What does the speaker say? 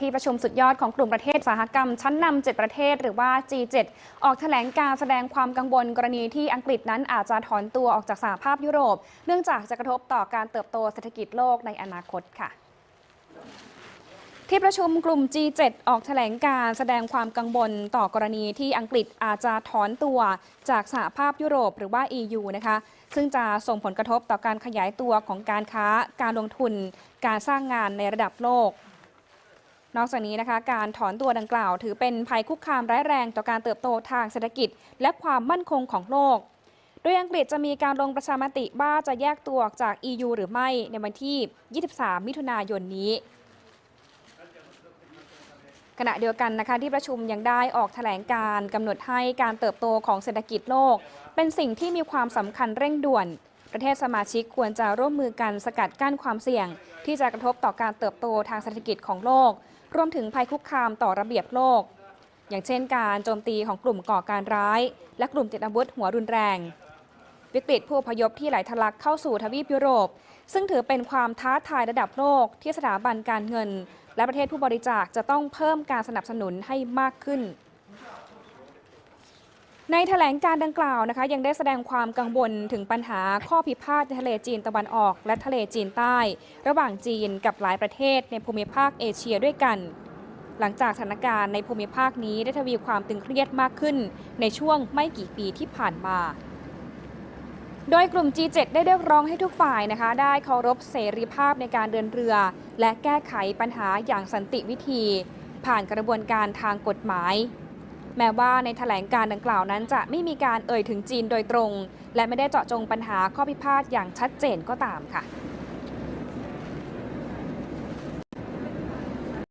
ที่ประชุมสุดยอดของกลุ่มประเทศอุตสาหกรรม ชั้นนำ7ประเทศหรือว่า G7 ออกแถลงการแสดงความกังวลกรณีที่อังกฤษนั้นอาจจะถอนตัวออกจากสหภาพยุโรป เนื่องจากจะกระทบต่อการเติบโตเศรษฐกิจโลกในอนาคตค่ะที่ประชุมกลุ่ม G7 ออกแถลงการแสดงความกังวลต่อกรณีที่อังกฤษอาจจะถอนตัวจากสหภาพยุโรปหรือว่า EU นะคะ ซึ่งจะส่งผลกระทบต่อการขยายตัวของการค้า การลงทุน การสร้างงานในระดับโลก นอกจากนี้นะคะ การถอนตัวดังกล่าว ถือเป็นภัยคุกคามร้ายแรงต่อการเติบโตทางเศรษฐกิจ และความมั่นคงของโลก โดยอังกฤษจะมีการลงประชามติว่าจะแยกตัวออกจาก EU หรือไม่ในวันที่ 23 มิถุนายนนี้ขณะเดียวกันนะคะที่ประชุมยังได้ออกแถลงการกำหนดให้การเติบโตของเศรษฐกิจโลก เป็นสิ่งที่มีความสำคัญเร่งด่วน ประเทศสมาชิกควรจะร่วมมือกันสกัดกั้นความเสี่ยง ที่จะกระทบต่อการเติบโตทางเศรษฐกิจของโลก รวมถึงภัยคุกคามต่อระเบียบโลก อย่างเช่นการโจมตีของกลุ่มก่อการร้าย และกลุ่มติดอาวุธหัวรุนแรง วิกฤตผู้อพยพที่ไหลทะลักเข้าสู่ทวีปยุโรป ซึ่งถือเป็นความท้าทายระดับโลกที่สถาบันการเงิน และประเทศผู้บริจาคจะต้องเพิ่มการสนับสนุนให้มากขึ้น ในแถลงการดังกล่าวนะคะยังได้แสดงความกังวลถึงปัญหาข้อพิพาทในทะเลจีนตะวันออก และทะเลจีนใต้ ระหว่างจีนกับหลายประเทศในภูมิภาคเอเชียด้วยกัน หลังจากสถานการณ์ในภูมิภาคนี้ได้ทวีความตึงเครียดมากขึ้น ในช่วงไม่กี่ปีที่ผ่านมาโดยกลุ่ม G7 ได้เรียกร้องให้ทุกฝ่ายนะคะ ได้เคารพเสรีภาพในการเดินเรือ และแก้ไขปัญหาอย่างสันติวิธี ผ่านกระบวนการทางกฎหมาย แม้ว่าในแถลงการดังกล่าวนั้นจะไม่มีการเอ่ยถึงจีนโดยตรง และไม่ได้เจาะจงปัญหาข้อพิพาทอย่างชัดเจนก็ตามค่ะ